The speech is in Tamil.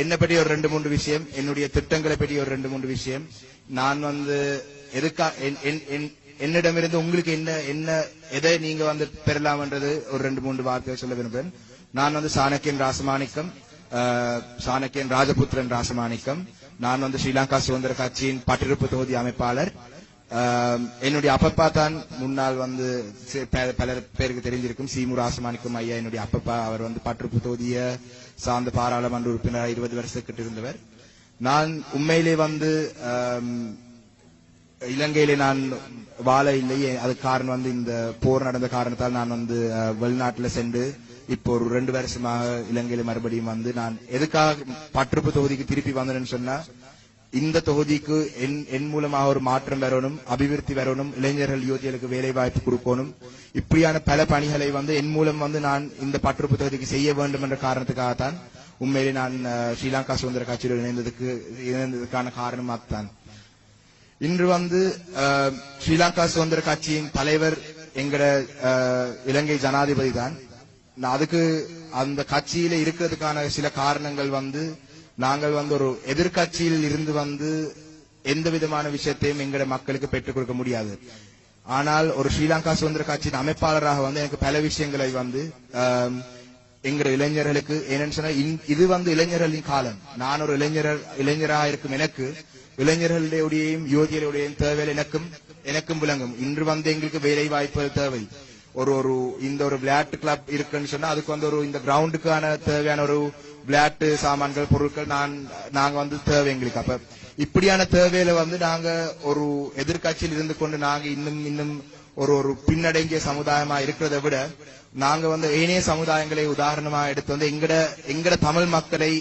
என்னை பற்றி ஒரு ரெண்டு மூன்று விஷயம்? என்னுடைய திட்டங்களை பற்றி ஒரு ரெண்டு மூன்று விஷயம். நான் வந்து எதுக்கா என்- என்- என்- என்னிடமிருந்து உங்களுக்கு என்ன என்ன எதை நீங்க வந்து பெறலாம்ன்றது ஒரு ரெண்டு மூன்று வார்த்தை சொல்ல விரும்புகிறேன். நான் வந்து சாணக்கியன் ராசமாணிக்கம் சாணக்கியன் ராஜபுத்திரன் ராசமாணிக்கம். நான் வந்து ஸ்ரீலங்கா சுதந்திர கட்சியின் பட்டிருப்பு தொகுதி அமைப்பாளர். என்னுடைய அப்பப்பா தான் முன்னால் வந்து பல பல பேருக்கு தெரிஞ்சிருக்கும் சீமு ஆசமானிக்கும் ஐயா என்னுடைய அப்பப்பா. அவர் வந்து பற்றுப்பு தொகுதிய சார்ந்த பாராளுமன்ற உறுப்பினராக இருபது வருஷத்துக்கிட்டு இருந்தவர். நான் உண்மையிலே வந்து இலங்கையிலே நான் வாழ இல்லை. அது காரணம் வந்து இந்த போர் நடந்த காரணத்தால் நான் வந்து வெளிநாட்டில் வெளிநாட்டுல சென்று இப்போ ஒரு ரெண்டு வருஷமாக இலங்கையில மறுபடியும் வந்து நான் எதுக்காக பற்றுப்பு தொகுதிக்கு திருப்பி வந்தேன்னு சொன்னா இந்த தொகுதிக்கு என் என் மூலமாக ஒரு மாற்றம் வரணும் அபிவிருத்தி வரணும் இளைஞர்கள் யுவதிகளுக்கு வேலை வாய்ப்பு கொடுக்கணும். இப்படியான பல பணிகளை வந்து என் மூலம் வந்து நான் இந்த பற்றுப்பு தொகுதிக்கு செய்ய வேண்டும் என்ற காரணத்துக்காகத்தான் உண்மையிலே நான் ஸ்ரீலங்கா சுதந்திர கட்சியில் இணைந்ததுக்கு இணைந்ததுக்கான காரணம் அதுதான் இன்று வந்து ஸ்ரீலங்கா சுதந்திர கட்சியின் தலைவர் எங்கட அஹ், இலங்கை ஜனாதிபதி தான் நான் அதுக்கு அந்த கட்சியில இருக்கிறதுக்கான சில காரணங்கள் வந்து நாங்கள் வந்து ஒரு எதிர்கட்சியில் இருந்து வந்து எந்த விதமான விஷயத்தையும் எங்கட மக்களுக்கு பெற்றுக் கொடுக்க முடியாது. ஆனால் ஒரு ஸ்ரீலங்கா சுதந்திர கட்சியின் அமைப்பாளராக வந்து எனக்கு பல விஷயங்களை வந்து ஆம், இளைஞர்களுக்கு என்னன்னு சொன்னா இது வந்து இளைஞர்களின் காலம். நான் ஒரு இளைஞர் இளைஞராக இருக்கும் எனக்கு இளைஞர்களுடையும் யுவதிகளுடையும் தேவைகள் எனக்கும் எனக்கும் விளங்கும். இன்று வந்து எங்களுக்கு வேலை வாய்ப்புகள் தேவை. ஒரு ஒரு இந்த ஒரு விளையாட்டு கிளப் இருக்குன்னு சொன்னா அதுக்கு வந்து ஒரு இந்த கிரவுண்டுக்கான தேவையான ஒரு விளையாட்டு சாமான்கள் பொருட்கள் நான் நாங்க வந்து தேவை எங்களுக்கு. அப்ப இப்படியான தேவையில வந்து நாங்க ஒரு எதிர்க்கட்சியில் இருந்து கொண்டு நாங்க இன்னும் இன்னும் ஒரு ஒரு பின்னடங்கிய சமுதாயமா இருக்கிறத விட நாங்க வந்து ஏனைய சமுதாயங்களை உதாரணமா எடுத்து வந்து எங்கட எங்கட தமிழ் மக்களை